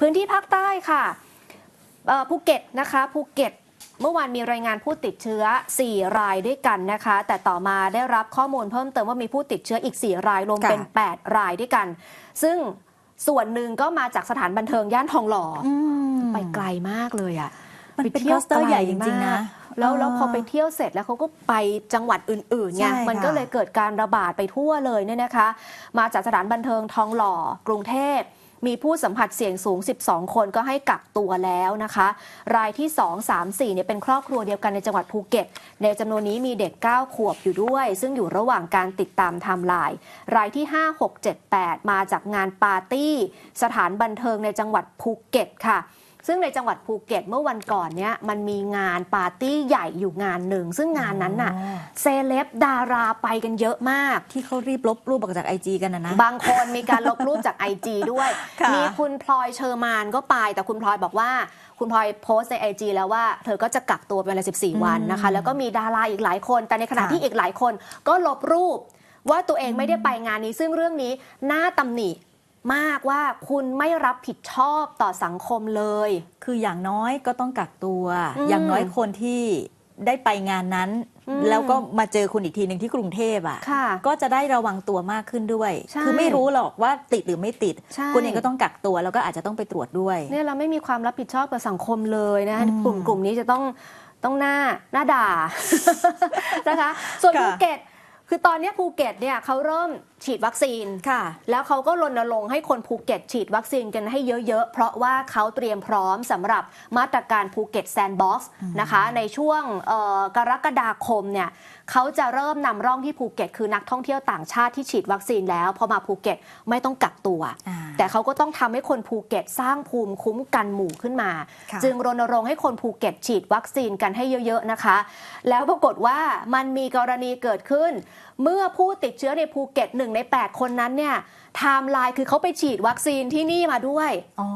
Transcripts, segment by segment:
พื้นที่ภาคใต้ค่ะเอ่อภูเก็ตนะคะภูเก็ตเมื่อวานมีรายงานผู้ติดเชื้อ 4 รายด้วยกันนะคะ แต่ต่อมาได้รับข้อมูลเพิ่มเติมว่ามีผู้ติดเชื้ออีก 4 รายรวมเป็นค่ะ8รายด้วยกัน ซึ่งส่วนหนึ่งก็มาจากสถานบันเทิงย่านทองหล่ออมไปไกลมากเลยอะมันเป็นไที่ยวคลัสเตอร์ใหญ่จริงๆนะมากแล้วแล้วเออพอไปเที่ยวเสร็จแล้วเขาก็ไปจังหวัดอื่นๆไงใช่ค่ะมันก็เลยเกิดการระบาดไปทั่วเลยเนี่ยนะคะ มาจากสถานบันเทิงทองหล่อ กรุงเทพ มีผู้สัมผัสเสี่ยงสูง 12 คนก็ให้กักตัวแล้วนะคะ รายที่ 2 3 4เนี่ยเป็นครอบครัวเดียวกันในจังหวัดภูเก็ต ในจำนวนนี้มีเด็ก 9 ขวบอยู่ด้วย ซึ่งอยู่ระหว่างการติดตามไทม์ไลน์รายที่ 5 6 7 8 มาจากงานปาร์ตี้ สถานบันเทิงในจังหวัดภูเก็ตค่ะ ซึ่งในจังหวัดภูเก็ตเมื่อวันก่อนเนี้ยมันมีงานปาร์ตี้ใหญ่อยู่งานหนึ่ง ซึ่งงานนั้นน่ะอ๋อเซเลบดาราไปกันเยอะมาก ที่เขารีบลบรูปออกจากไอจีกันนะนะบางคนมีการลบรูปจาก IG ด้วยค่ะมีคุณพลอยเชอร์มานก็ไป แต่คุณพลอยบอกว่า คุณพลอยโพสต์ใน IG แล้วว่าเธอก็จะกักตัวเป็นเวลา14 วันนะคะ แล้วก็มีดาราอีกหลายคน แต่ในขณะค่ะที่อีกหลายคนก็ลบรูปว่าตัวเองไม่ได้ไปงานนี้ซึ่งเรื่องนี้น่าตำหนิ มากว่าคุณไม่รับผิดชอบต่อสังคมเลย คืออย่างน้อยก็ต้องกักตัว อืมอย่างน้อยคนที่ได้ไปงานนั้น อืม แล้วก็มาเจอคุณอีกทีหนึ่งที่กรุงเทพอะ ค่ะ ก็จะได้ระวังตัวมากขึ้นด้วย ใช่คือไม่รู้หรอกว่าติดหรือไม่ติด ใช่ คุณเองก็ต้องกักตัวแล้วก็อาจจะต้องไปตรวจด้วย เนี่ยเราไม่มีความรับผิดชอบกับสังคมเลยนะอืมกลุ่มกลุ่มนี้จะต้องต้องหน้าหน้าด่า นะคะ ส่วนค่ะ ภูเก็ต คือตอนเนี้ยภูเก็ตเนี่ยเขาเริ่ม ฉีดวัคซีนค่ะ แล้วเขาก็รณรงค์ให้คนภูเก็ต ฉีดวัคซีนกันให้เยอะๆ เพราะว่าเขาเตรียมพร้อมสำหรับมาตรการภูเก็ตแซนด์บ็อกซ์นะคะ ในช่วงเอ่อกรกฎาคมเนี่ยเขาจะเริ่มนำร่องที่ภูเก็ต คือนักท่องเที่ยวต่างชาติที่ฉีดวัคซีนแล้ว พอมาภูเก็ตไม่ต้องกักตัวอ่าแต่เขาก็ต้องทำให้คนภูเก็ตสร้างภูมิคุ้มกันหมู่ขึ้นมาค่ะจึงรณรงค์ให้คนภูเก็ต ฉีดวัคซีนกันให้เยอะๆนะคะ แล้วปรากฏว่ามันมีกรณีเกิดขึ้น เมื่อผู้ติดเชื้อในภูเก็ตหนึ่งใน 8 คนนั้นเนี่ยไทม์ไลน์คือเขาไปฉีดวัคซีนที่นี่มาด้วยอ๋อ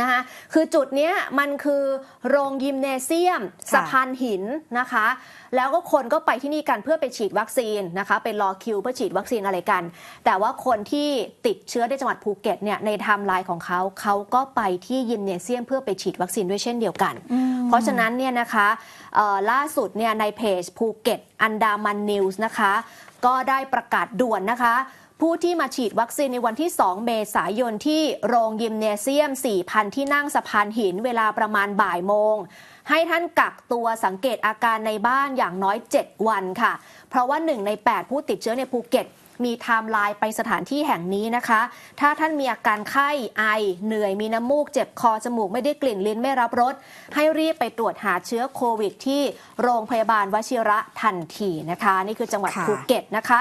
นะคะคือจุดเนี้ยมันคือโรงยิมเนเซียมค่ะสะพานหินนะคะ แล้วก็คนก็ไปที่นี่กันเพื่อไปฉีดวัคซีนนะคะไปรอคิวเพื่อฉีดวัคซีนอะไรกัน แต่ว่าคนที่ติดเชื้อในจังหวัดภูเก็ตเนี่ยในไทม์ไลน์ของเขาเขาก็ไปที่ยิมเนเซียมเพื่อไปฉีดวัคซีนด้วยเช่นเดียวกันอืม เพราะฉะนั้นเนี่ยนะคะล่าสุดเนี่ยในเพจภูเก็ตอันดามันนิวส์นะคะ ก็ได้ประกาศด่วนนะคะ ผู้ที่มาฉีดวัคซีนในวันที่ 2 เมษายนที่โรงยิมเนเซียม 4,000 ที่นั่งสะพานหินเวลาประมาณบ่ายโมง ให้ท่านกักตัวสังเกตอาการในบ้านอย่างน้อย 7 วันค่ะ เพราะว่า 1 ใน 8 ผู้ติดเชื้อในภูเก็ต มีไทม์ไลน์ไปสถานที่แห่งนี้นะคะ ถ้าท่านมีอาการไข้ไอ เหนื่อยมีน้ำมูก เจ็บคอจมูกไม่ได้กลิ่นลิ้นไม่รับรสให้รีบไปตรวจหาเชื้อโควิด ที่โรงพยาบาลวชิระทันทีนะคะ นี่คือจังหวัดค่ะภูเก็ตนะคะ